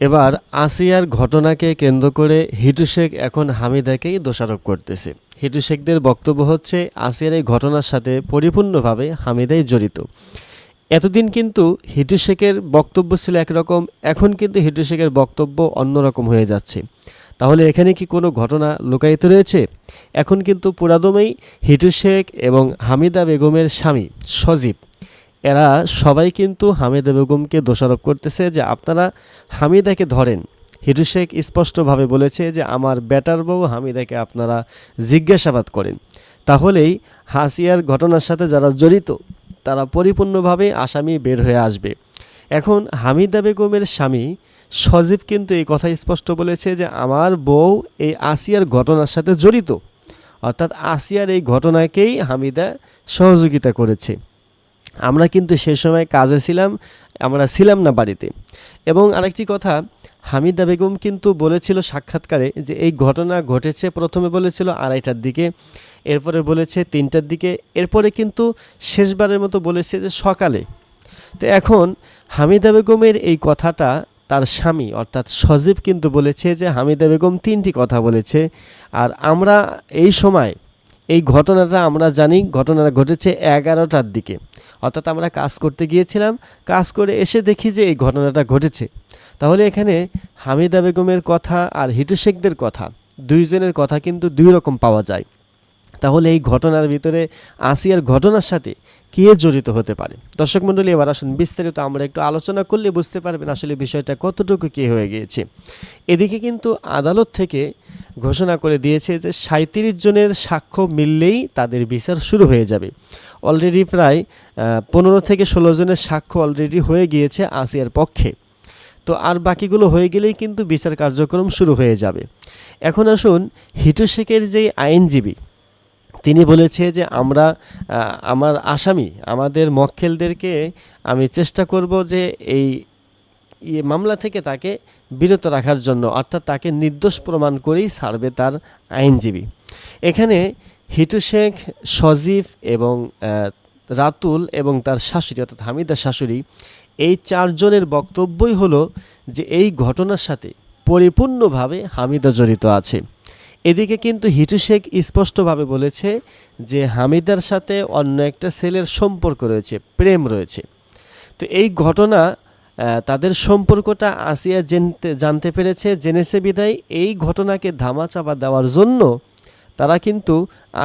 এবার আসিয়ার ঘটনাকে কেন্দ্র করে হিটু শেখ এখন হামিদাকেই দোষারোপ করতেছে। হিটু শেখদের বক্তব্য হচ্ছে, আসিয়ার এই ঘটনার সাথে পরিপূর্ণভাবে হামিদাই জড়িত। এতদিন কিন্তু হিটু শেখের বক্তব্য ছিল একরকম, এখন কিন্তু হিটু শেখের বক্তব্য অন্যরকম হয়ে যাচ্ছে। তাহলে এখানে কি কোনো ঘটনা লুকায়িত রয়েছে? এখন কিন্তু পুরাদমেই হিটু শেখ এবং হামিদা বেগমের স্বামী সজীব। এরা সবাই কিন্তু হামিদা বেগমকে দোষারোপ করতেছে যে আপনারা হামিদাকে ধরেন। হিটু শেখ স্পষ্টভাবে বলেছে যে আমার বেটার বউ হামিদাকে আপনারা জিজ্ঞাসাবাদ করেন। তাহলেই হাসিয়ার ঘটনার সাথে যারা জড়িত, তারা পরিপূর্ণভাবে আসামি বের হয়ে আসবে। এখন হামিদা বেগমের স্বামী সজীব কিন্তু এই কথা স্পষ্ট বলেছে যে আমার বউ এই আসিয়ার ঘটনার সাথে জড়িত। অর্থাৎ আসিয়ার এই ঘটনাকেই হামিদা সহযোগিতা করেছে। আমরা কিন্তু সে সময় কাজে ছিলাম, আমরা ছিলাম না বাড়িতে। এবং আরেকটি কথা, হামিদা বেগম কিন্তু বলেছিল সাক্ষাৎকারে যে এই ঘটনা ঘটেছে, প্রথমে বলেছিল আড়াইটার দিকে, এরপরে বলেছে তিনটার দিকে, এরপরে কিন্তু শেষবারের মতো বলেছে যে সকালে। তো এখন হামিদা বেগমের এই কথাটা তার স্বামী, অর্থাৎ সজীব কিন্তু বলেছে যে হামিদা বেগম তিনটি কথা বলেছে, আর আমরা এই সময় এই ঘটনাটা আমরা জানি, ঘটনাটা ঘটেছে এগারোটার দিকে। অর্থাৎ আমরা কাজ করতে গিয়েছিলাম, কাজ করে এসে দেখি যে এই ঘটনাটা ঘটেছে। তাহলে এখানে হামিদা বেগমের কথা আর হিটু শেখদের কথা, দুইজনের কথা কিন্তু দুই রকম পাওয়া যায়। তাহলে এই ঘটনার ভিতরে আসিয়ার ঘটনার সাথে কে জড়িত হতে পারে? দর্শক মণ্ডলী, এবার আসুন বিস্তারিত আমরা একটু আলোচনা করলে বুঝতে পারবেন আসলে বিষয়টা কতটুকু কে হয়ে গিয়েছে। এদিকে কিন্তু আদালত থেকে ঘোষণা করে দিয়েছে যে সাঁত্রিশ জনের সাক্ষ্য মিললেই তাদের বিচার শুরু হয়ে যাবে। অলরেডি প্রায় পনেরো থেকে ষোলো জনের সাক্ষ্য অলরেডি হয়ে গিয়েছে আসিয়ার পক্ষে। তো আর বাকিগুলো হয়ে গেলেই কিন্তু বিচার কার্যক্রম শুরু হয়ে যাবে। এখন আসুন হিটু শেখের যেই আইনজীবী, তিনি বলেছে যে আমরা আমার আসামি, আমাদের মক্কেলদেরকে আমি চেষ্টা করব যে এই মামলা থেকে তাকে বিরত রাখার জন্য, অর্থাৎ তাকে নির্দোষ প্রমাণ করেই ছাড়বে তার আইনজীবী। এখানে হিটু শেখ, সজীব এবং রাতুল এবং তার শাশুড়ি, অর্থাৎ হামিদার শাশুড়ি, এই চারজনের বক্তব্যই হলো যে এই ঘটনার সাথে পরিপূর্ণভাবে হামিদা জড়িত আছে। এদিকে কিন্তু হিটু শেখ স্পষ্টভাবে বলেছে যে হামিদার সাথে অন্য একটা ছেলের সম্পর্ক রয়েছে, প্রেম রয়েছে। তো এই ঘটনা তাদের সম্পর্কটা আসিয়া জানতে জানতে পেরেছে, জেনেছে বিদায় এই ঘটনাকে ধামাচাপা দেওয়ার জন্য তারা কিন্তু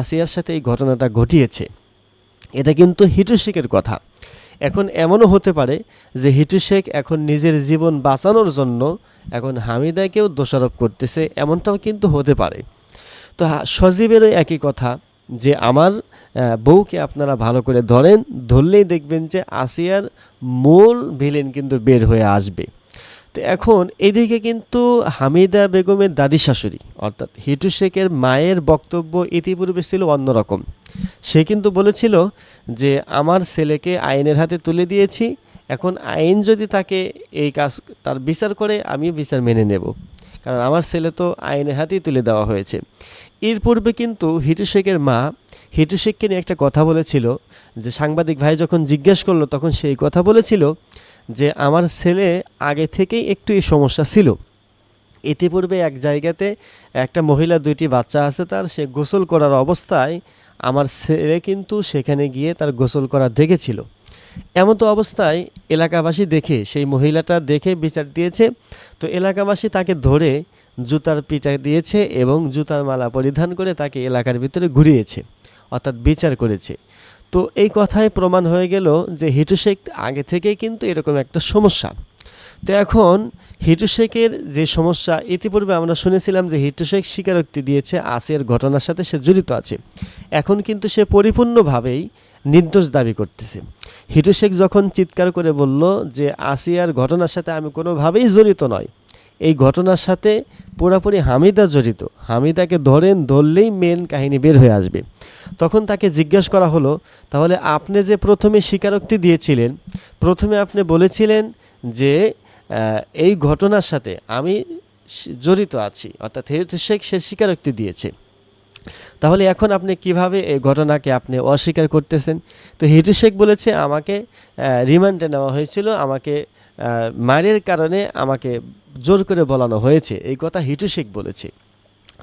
আসিয়ার সাথে এই ঘটনাটা ঘটিয়েছে। এটা কিন্তু হিটু শেখের কথা। এখন এমনও হতে পারে যে হিটু শেখ এখন নিজের জীবন বাঁচানোর জন্য এখন হামিদাকেও দোষারোপ করতেছে, এমনটাও কিন্তু হতে পারে। তো সজীবেরও একই কথা। যে আমার বউকে আপনারা ভালো করে ধরেন, ধরলেই দেখবেন যে আসিয়ার মূল ভিলেন কিন্তু বের হয়ে আসবে। তো এখন এদিকে কিন্তু হামিদা বেগমের দাদি শাশুড়ি, অর্থাৎ হিটু শেখের মায়ের বক্তব্য ইতিপূর্বে ছিল অন্যরকম সে কিন্তু বলেছিল যে, আমার ছেলেকে আইনের হাতে তুলে দিয়েছি, এখন আইন যদি তাকে এই কাজ, তার বিচার করে, আমি বিচার মেনে নেব। কারণ আমার ছেলে তো আইনের হাতেই তুলে দেওয়া হয়েছে। এর পূর্বে কিন্তু হিটু শেখের মা, হিটু শেখকে নিয়ে একটা কথা বলেছিল যে সাংবাদিক ভাই যখন জিজ্ঞেস করল তখন সেই কথা বলেছিল যে আমার ছেলে আগে থেকেই একটু এই সমস্যা ছিল। ইতিপূর্বে এক জায়গাতে একটা মহিলা দুইটি বাচ্চা আছে তার, সে গোসল করার অবস্থায় আমার ছেলে কিন্তু সেখানে গিয়ে তার গোসল করা দেখেছিল। এমন তো অবস্থায় এলাকাবাসী দেখে, সেই মহিলাটা দেখে বিচার দিয়েছে। তো এলাকাবাসী তাকে ধরে জুতার পিটা দিয়েছে এবং জুতার মালা পরিধান করে তাকে এলাকার ভিতরে ঘুরিয়েছে, অর্থাৎ বিচার করেছে। তো এই কথায় প্রমাণ হয়ে গেল যে হিটু শেখ আগে থেকেই কিন্তু এরকম একটা সমস্যা। তো এখন হিটু শেখের যে সমস্যা, ইতিপূর্বে আমরা শুনেছিলাম যে হিটু শেখ স্বীকারোক্তি দিয়েছে আসিয়ার ঘটনার সাথে সে জড়িত আছে। এখন কিন্তু সে পরিপূর্ণভাবেই নির্দোষ দাবি করতেছে। হিটু শেখ যখন চিৎকার করে বলল যে আসিয়ার ঘটনার সাথে আমি কোনোভাবেই জড়িত নয় এই ঘটনার সাথে পুরোপুরি হামিদা জড়িত। হামিদাকে ধরেন, ধরলেই মেন কাহিনী বের হয়ে আসবে। তখন তাকে জিজ্ঞাসা করা হলো, তাহলে আপনি যে প্রথমে স্বীকারোক্তি দিয়েছিলেন, প্রথমে আপনি বলেছিলেন যে এই ঘটনার সাথে আমি জড়িত আছি, অর্থাৎ শেখ সে স্বীকারোক্তি দিয়েছে। তাহলে এখন আপনি কীভাবে এই ঘটনাকে আপনি অস্বীকার করতেছেন? তো হিটু শেখ বলেছে, আমাকে রিমান্ডে নেওয়া হয়েছিল, আমাকে মারের কারণে আমাকে জোর করে বলানো হয়েছে। এই কথা হিটু শেখ বলেছে।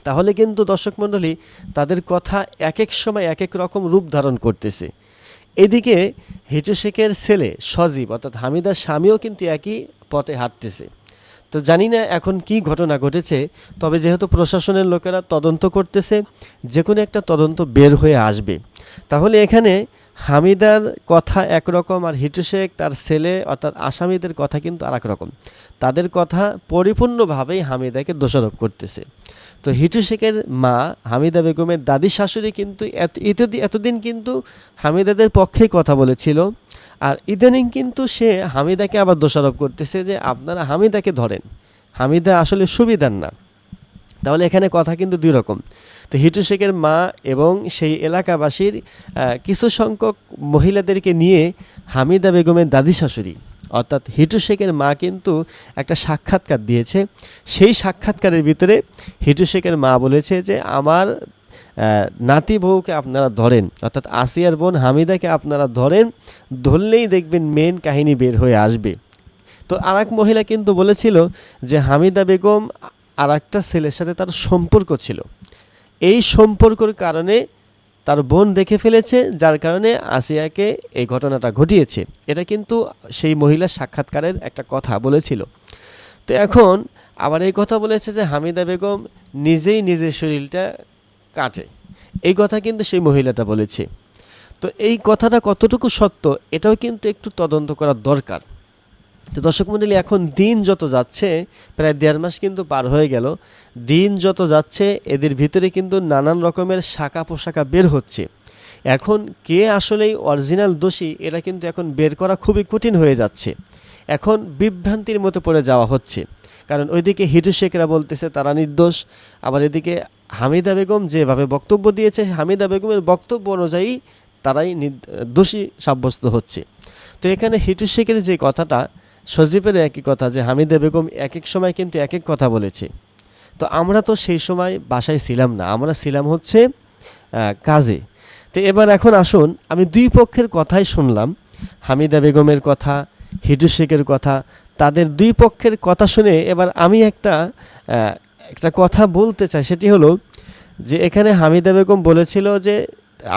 তাহলে কিন্তু দর্শক মণ্ডলী, তাদের কথা এক এক সময় এক এক রকম রূপ ধারণ করতেছে। এদিকে হিটু শেখের ছেলে সজীব, অর্থাৎ হামিদার স্বামীও কিন্তু একই পথে হাঁটতেছে। তো জানি না এখন কি ঘটনা ঘটেছে, তবে যেহেতু প্রশাসনের লোকেরা তদন্ত করতেছে যে কোনো একটা তদন্ত বের হয়ে আসবে। তাহলে এখানে হামিদার কথা একরকম আর হিটু শেখ তার ছেলে অর্থাৎ আসামিদের কথা কিন্তু আর রকম। তাদের কথা পরিপূর্ণভাবেই হামিদাকে দোষারোপ করতেছে। তো হিটু শেখের মা হামিদা বেগমের দাদি শাশুড়ি কিন্তু এত এতদি- এতদিন কিন্তু হামিদাদের পক্ষেই কথা বলেছিল। আর ইদানিং কিন্তু সে হামিদাকে আবার দোষারোপ করতেছে যে আপনারা হামিদাকে ধরেন। হামিদা আসলে সুবিধার না। তাহলে এখানে কথা কিন্তু দুই রকম। তো হিটু শেখের মা এবং সেই এলাকাবাসীর কিছু সংখ্যক মহিলাদেরকে নিয়ে হামিদা বেগমের দাদি শাশুড়ি অর্থাৎ হিটু শেখের মা কিন্তু একটা সাক্ষাৎকার দিয়েছে। সেই সাক্ষাৎকারের ভিতরে হিটু শেখের মা বলেছে যে, আমার নাতি বউকে আপনারা ধরেন, অর্থাৎ আসিয়ার বোন হামিদাকে আপনারা ধরেন, ধরলেই দেখবেন মেন কাহিনী বের হয়ে আসবে। তো আর মহিলা কিন্তু বলেছিল যে, হামিদা বেগম আর একটা ছেলের সাথে তার সম্পর্ক ছিল। এই সম্পর্কের কারণে তার বোন দেখে ফেলেছে, যার কারণে আসিয়াকে এই ঘটনাটা ঘটিয়েছে। এটা কিন্তু সেই মহিলার সাক্ষাৎকারের একটা কথা বলেছিল। তো এখন আবার এই কথা বলেছে যে হামিদা বেগম নিজেই নিজের শরীরটা কাটে। এই কথা কিন্তু সেই মহিলাটা বলেছে। তো এই কথাটা কতটুকু সত্য, এটাও কিন্তু একটু তদন্ত করার দরকার। তো দর্শক মণ্ডলী এখন দিন যত যাচ্ছে, প্রায় দেড় মাস কিন্তু পার হয়ে গেল। দিন যত যাচ্ছে, এদের ভিতরে কিন্তু নানান রকমের শাখা পোশাকা বের হচ্ছে। এখন কে আসলেই অরিজিনাল দোষী, এটা কিন্তু এখন বের করা খুবই কঠিন হয়ে যাচ্ছে। এখন বিভ্রান্তির মতো পড়ে যাওয়া হচ্ছে। কারণ ওইদিকে হিটু শেখরা বলতেছে, তারা নির্দোষ। আবার এদিকে হামিদা বেগম যেভাবে বক্তব্য দিয়েছে, হামিদা বেগমের বক্তব্য অনুযায়ী তারাই দোষী সাব্যস্ত হচ্ছে। তো এখানে হিটু শেখের যে কথাটা সজীবের একই কথা যে হামিদা বেগম এক এক সময় কিন্তু এক এক কথা বলেছে। তো আমরা তো সেই সময় বাসায় ছিলাম না, আমরা ছিলাম হচ্ছে কাজে। তো এবার এখন আসুন, আমি দুই পক্ষের কথাই শুনলাম। হামিদা বেগমের কথা হিটু শেখের কথা, তাদের দুই পক্ষের কথা শুনে এবার আমি একটা একটা কথা বলতে চাই, সেটি হলো যে এখানে হামিদা বেগম বলেছিল যে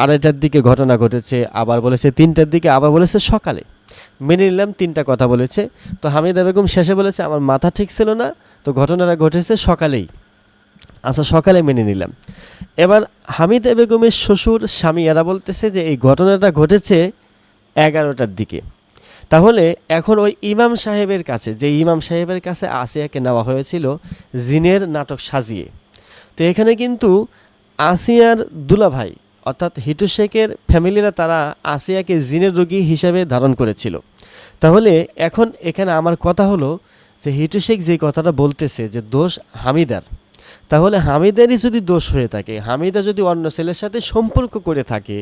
আড়াইটার দিকে ঘটনা ঘটেছে, আবার বলেছে তিনটার দিকে, আবার বলেছে সকালে। মেনে নিলাম, তিনটা কথা বলেছে। তো হামিদা বেগম শেষে বলেছে, আমার মাথা ঠিক ছিল না, তো ঘটনাটা ঘটেছে সকালেই। আচ্ছা সকালে মেনে নিলাম। এবার হামিদা বেগমের শ্বশুর স্বামী এরা বলতেছে যে, এই ঘটনাটা ঘটেছে এগারোটার দিকে। তাহলে এখন ওই ইমাম সাহেবের কাছে, যে ইমাম সাহেবের কাছে আসিয়াকে নেওয়া হয়েছিল, জিনের নাটক সাজিয়ে। তো এখানে কিন্তু আসিয়ার দুলাভাই অর্থাৎ হিটু শেখের ফ্যামিলিরা তারা আসিয়াকে জিনের রোগী হিসাবে ধারণ করেছিল। তাহলে এখন এখানে আমার কথা হলো যে হিটু শেখ যে কথাটা বলতেছে যে দোষ হামিদার, তাহলে হামিদারই যদি দোষ হয়ে থাকে, হামিদা যদি অন্য ছেলের সাথে সম্পর্ক করে থাকে,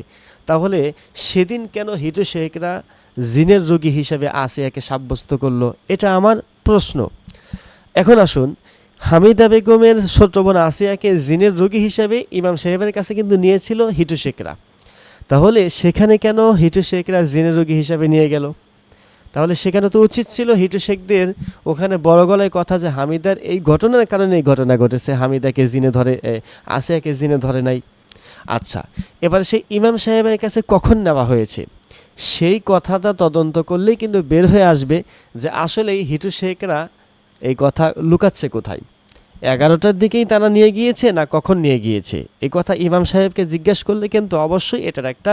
তাহলে সেদিন কেন হিটু শেখরা জিনের রোগী হিসাবে আসিয়াকে সাব্যস্ত করল? এটা আমার প্রশ্ন। এখন আসুন হামিদা বেগমের ছোট বোন আসিয়াকে জিনের রোগী হিসাবে ইমাম সাহেবের কাছে কিন্তু নিয়েছিল হিটু শেখরা। তাহলে সেখানে কেন হিটু শেখরা জিনের রোগী হিসাবে নিয়ে গেল? তাহলে সেখানে তো উচিত ছিল হিটু শেখদের ওখানে বড় গলায় কথা যে হামিদার এই ঘটনার কারণে এই ঘটনা ঘটেছে, হামিদাকে জিনে ধরে আসিয়াকে জিনে ধরে নাই। আচ্ছা এবার সেই ইমাম সাহেবের কাছে কখন নেওয়া হয়েছে? সেই কথাটা তদন্ত করলেই কিন্তু বের হয়ে আসবে যে আসলেই হিটু শেখরা এই কথা লুকাচ্ছে কোথায়। এগারোটার দিকেই তারা নিয়ে গিয়েছে না কখন নিয়ে গিয়েছে? এই কথা ইমাম সাহেবকে জিজ্ঞেস করলে কিন্তু অবশ্যই এটার একটা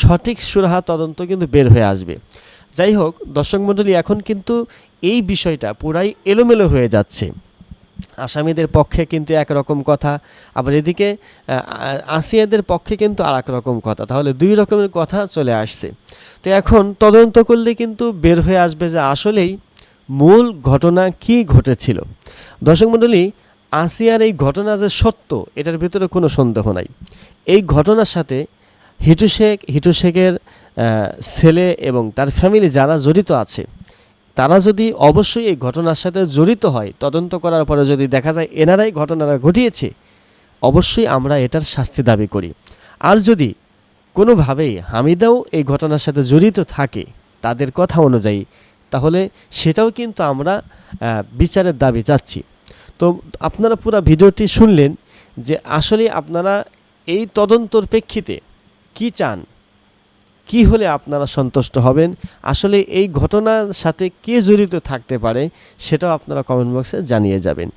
সঠিক সুরাহা তদন্ত কিন্তু বের হয়ে আসবে। যাই হোক, দর্শক মণ্ডলী, এখন কিন্তু এই বিষয়টা পুরাই এলোমেলো হয়ে যাচ্ছে। আসামিদের পক্ষে কিন্তু একরকম কথা, আবার এদিকে আসিয়াদের পক্ষে কিন্তু আর রকম কথা, তাহলে দুই রকমের কথা চলে আসছে। তো এখন তদন্ত করলে কিন্তু বের হয়ে আসবে যে আসলেই মূল ঘটনা কি ঘটেছিল? দর্শক মণ্ডলী, আসিয়ার এই ঘটনা যে সত্য, এটার ভিতরে কোনো সন্দেহ নাই। এই ঘটনার সাথে হিটু শেখ, হিটু শেখের ছেলে এবং তার ফ্যামিলি যারা জড়িত আছে, তারা যদি অবশ্যই এই ঘটনার সাথে জড়িত হয়, তদন্ত করার পরে যদি দেখা যায় এনারাই ঘটনাটা ঘটিয়েছে, অবশ্যই আমরা এটার শাস্তি দাবি করি। আর যদি কোনোভাবেই হামিদাও এই ঘটনার সাথে জড়িত থাকে, তাদের কথা অনুযায়ী তাহলে সেটাও কিন্তু আমরা বিচারের দাবি যাচ্ছি তো আপনারা পুরো ভিডিওটি শুনলেন যে আসলে আপনারা এই তদন্তর প্রেক্ষিতে কি চান? কি হলে আপনারা সন্তুষ্ট হবেন? আসলে এই ঘটনার সাথে কে জড়িত থাকতে পারে সেটাও আপনারা কমেন্ট বক্সে জানিয়ে যাবেন।